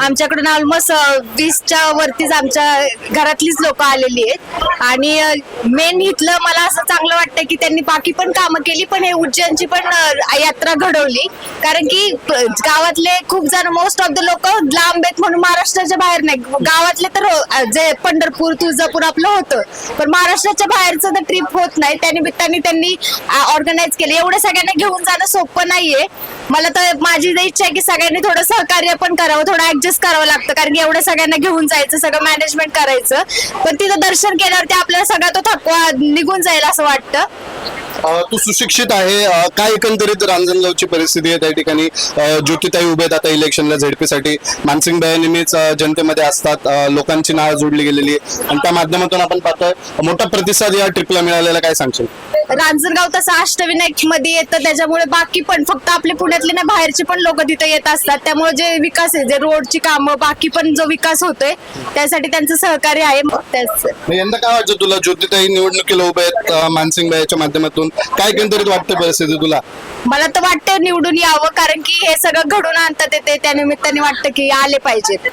आमच्याकडून ऑलमोस्ट वीसच्या वरतीच आमच्या घरातलीच लोक आलेली आहेत. आणि मेन इथलं मला असं चांगलं वाटतं की त्यांनी बाकी पण कामं केली पण हे उज्जैनची पण यात्रा घडवली. कारण की गावातले खूप जण मोस्ट ऑफ द लोक लांब आहेत म्हणून महाराष्ट्राच्या बाहेर नाही. गावातले तर जे पंढरपूर तुळजापूर आपलं होतं. पण महाराष्ट्राच्या बाहेरचं तर ट्रिप होत नाही. त्या निमित्ताने त्यांनी ऑर्गनाईज केलं. एवढं सगळ्यांना घेऊन जाणं सोपं नाहीये. मला तर माझी तर इच्छा आहे की सगळ्यांनी थोडं सहकार्य पण करावं थोडं ऍडजस्ट करावं लागतं. कारण की एवढं सगळ्यांना घेऊन जायचं सगळं मॅनेजमेंट करायचं. पण तिथं दर्शन केल्यावरती आपल्याला सगळा तो थकवा निघून जाईल असं वाटतं. तू सुशिक्षित आहे. काय एकंदरीत रांजणगावची परिस्थिती आहे त्या ठिकाणी? ज्योतिताई उभे आहेत आता इलेक्शनला झेडपी साठी मानसिंग बाई नेहमीच जनतेमध्ये असतात. लोकांची नाळ जोडली गेलेली आहे. आणि त्या माध्यमातून आपण पाहतोय मोठा प्रतिसाद या ट्रिपला मिळालेला काय सांगशील? रांजणगाव तसं अष्टविनायकमध्ये येतं. त्याच्यामुळे बाकी पण फक्त आपले पुण्यातले नाही बाहेरचे पण लोक तिथे येत असतात. त्यामुळे जे विकास आहे जे रोडची कामं बाकी पण जो विकास होतोय त्यासाठी त्यांचं सहकार्य आहे. यंदा काय वाटतं तुला? ज्योतिताई निवडणुकीला उभे आहेत. मानसिंग बाईच्या माध्यमातून. काय एकंदरीत वाटतं परिस्थिती तुला? मला तर वाटतं निवडून यावं कारण की हे सगळं घडून आणतात येते त्या निमित्ताने वाटतं की आले पाहिजेत.